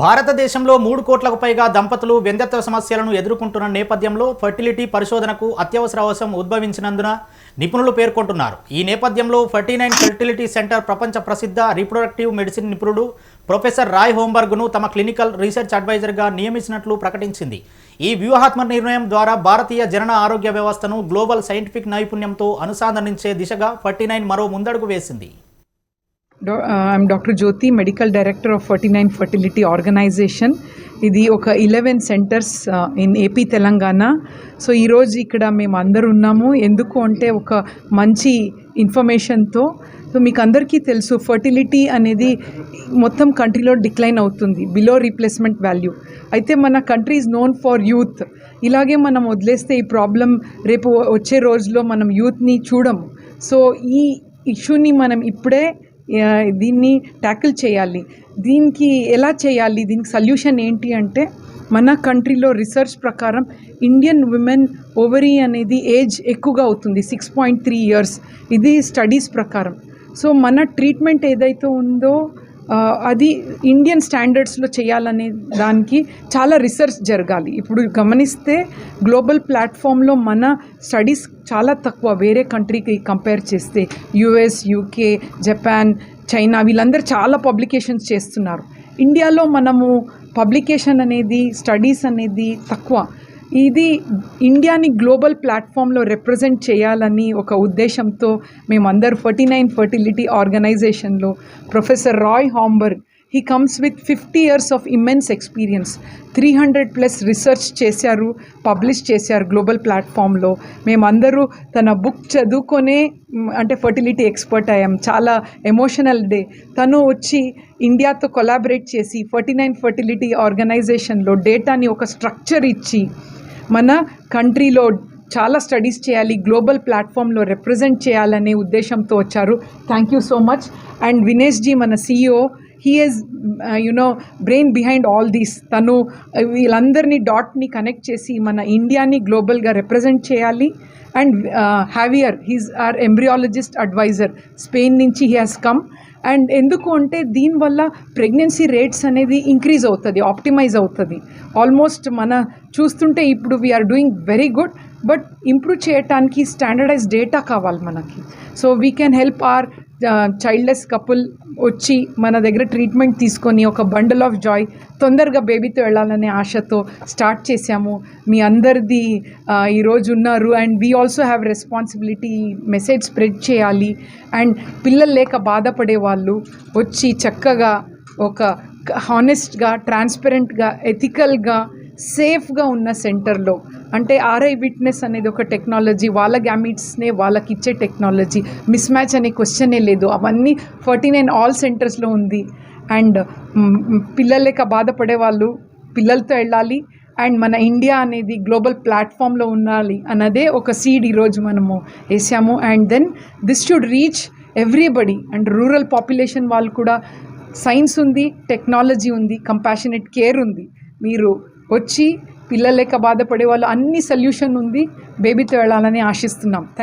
భారతదేశంలో మూడు కోట్లకు పైగా దంపతులు వెందత్వ సమస్యలను ఎదుర్కొంటున్న నేపథ్యంలో ఫర్టిలిటీ పరిశోధనకు అత్యవసర అవసరం ఉద్భవించినందున నిపుణులు పేర్కొంటున్నారు. ఈ నేపథ్యంలో ఫర్టీ నైన్ ఫెర్టిలిటీ సెంటర్ ప్రపంచ ప్రసిద్ధ రీప్రొడక్టివ్ మెడిసిన్ నిపుణుడు ప్రొఫెసర్ రాయ్ హోంబర్గ్ను తమ క్లినికల్ రీసెర్చ్ అడ్వైజర్గా నియమించినట్లు ప్రకటించింది. ఈ వ్యూహాత్మక నిర్ణయం ద్వారా భారతీయ జనన ఆరోగ్య వ్యవస్థను గ్లోబల్ సైంటిఫిక్ నైపుణ్యంతో అనుసంధానించే దిశగా ఫర్టీ నైన్ మరో ముందడుగు వేసింది. I'm doctor Jyothi medical director of forty nine fertility organisation ఇది ఒక eleven centres in AP Telangana so ఈరోజు ఇక్కడ మేము అందరు ఉన్నాము. ఎందుకు అంటే ఒక మంచి ఇన్ఫర్మేషన్తో సో మీకు అందరికీ తెలుసు ఫర్టిలిటీ అనేది మొత్తం కంట్రీలో డిక్లైన్ అవుతుంది బిలో రీప్లేస్మెంట్ వాల్యూ అయితే మన country is known for youth ఇలాగే మనం వదిలేస్తే ఈ ప్రాబ్లం రేపు వచ్చే రోజులో మనం యూత్ని చూడము. సో ఈ ఇష్యూని మనం ఇప్పుడే దీన్ని ట్యాకిల్ చేయాలి. దీనికి ఎలా చేయాలి? దీనికి సొల్యూషన్ ఏంటి అంటే మన కంట్రీలో రీసెర్చ్ ప్రకారం ఇండియన్ విమెన్ ఓవరీ అనేది ఏజ్ ఎక్కువగా అవుతుంది సిక్స్ పాయింట్ త్రీ ఇయర్స్ ఇది స్టడీస్ ప్రకారం. సో మన ట్రీట్మెంట్ ఏదైతే ఉందో అది ఇండియన్ స్టాండర్డ్స్లో చేయాలనే దానికి చాలా రీసెర్చ్ జరగాలి. ఇప్పుడు గమనిస్తే గ్లోబల్ ప్లాట్ఫామ్లో మన స్టడీస్ చాలా తక్కువ. వేరే కంట్రీకి కంపేర్ చేస్తే యుఎస్ యూకే జపాన్ చైనా వీళ్ళందరూ చాలా పబ్లికేషన్స్ చేస్తున్నారు. ఇండియాలో మనము పబ్లికేషన్ అనేది స్టడీస్ అనేది తక్కువ. ఇది ఇండియాని గ్లోబల్ ప్లాట్ఫామ్లో రిప్రజెంట్ చేయాలని ఒక ఉద్దేశంతో మేమందరు ఫర్టీ నైన్ ఫర్టిలిటీ ఆర్గనైజేషన్లో professor Roy Homburg he comes with fifty years of immense experience three hundred plus research చేశారు పబ్లిష్ చేశారు గ్లోబల్ ప్లాట్ఫామ్లో మేమందరూ తన బుక్ చదువుకొనే అంటే ఫర్టిలిటీ ఎక్స్పర్ట్ అయ్యాం. చాలా ఎమోషనల్ డే తను వచ్చి ఇండియాతో కొలాబరేట్ చేసి ఫర్టీ నైన్ ఫర్టిలిటీ ఆర్గనైజేషన్లో డేటాని ఒక స్ట్రక్చర్ ఇచ్చి మన కంట్రీలో చాలా స్టడీస్ చేయాలి గ్లోబల్ ప్లాట్ఫామ్లో రిప్రజెంట్ చేయాలనే ఉద్దేశంతో వచ్చారు. Thank you so much and Vinesh ji మన CEO he is you know brain behind all these తను uh, వీళ్ళందరినీ డాట్ని కనెక్ట్ చేసి మన ఇండియాని గ్లోబల్గా రిప్రజెంట్ చేయాలి. And Javier he's our embryologist advisor Spain నుంచి హీ హాస్ కమ్ అండ్ ఎందుకు అంటే దీనివల్ల ప్రెగ్నెన్సీ రేట్స్ అనేది ఇంక్రీజ్ అవుతుంది ఆప్టిమైజ్ అవుతుంది. ఆల్మోస్ట్ మన చూస్తుంటే ఇప్పుడు we're doing very good but improve చేయటానికి స్టాండర్డైజ్ డేటా కావాలి మనకి. So we can help our childless couple వచ్చి మన దగ్గర ట్రీట్మెంట్ తీసుకొని ఒక బండల్ ఆఫ్ జాయ్ తొందరగా బేబీతో వెళ్ళాలనే ఆశతో స్టార్ట్ చేశాము. మీ అందరిది ఈరోజు ఉన్నారు. And we also have responsibility message spread చేయాలి. అండ్ పిల్లలు లేక బాధపడే వాళ్ళు వచ్చి చక్కగా ఒక హానెస్ట్గా ట్రాన్స్పరెంట్గా ఎథికల్గా సేఫ్గా ఉన్న సెంటర్లో అంటే ఆర్ఐ విట్నెస్ అనేది ఒక టెక్నాలజీ వాళ్ళ గ్యామిట్స్నే వాళ్ళకి ఇచ్చే టెక్నాలజీ మిస్ మ్యాచ్ అనే క్వశ్చనే లేదు. అవన్నీ ఫార్టీ నైన్ ఆల్ సెంటర్స్లో ఉంది. అండ్ పిల్లలు లేక బాధపడే వాళ్ళు పిల్లలతో వెళ్ళాలి. అండ్ మన ఇండియా అనేది గ్లోబల్ ప్లాట్ఫామ్లో ఉండాలి అన్నదే ఒక సీడ్ ఈరోజు మనము వేసాము. And then this should reach everybody and rural population వాళ్ళు కూడా సైన్స్ ఉంది టెక్నాలజీ ఉంది కంపాషనేట్ కేర్ ఉంది. మీరు వచ్చి పిల్లలు లేక బాధపడే వాళ్ళు అన్ని సొల్యూషన్ ఉంది. బేబీతో వెళ్ళాలని ఆశిస్తున్నాం. థ్యాంక్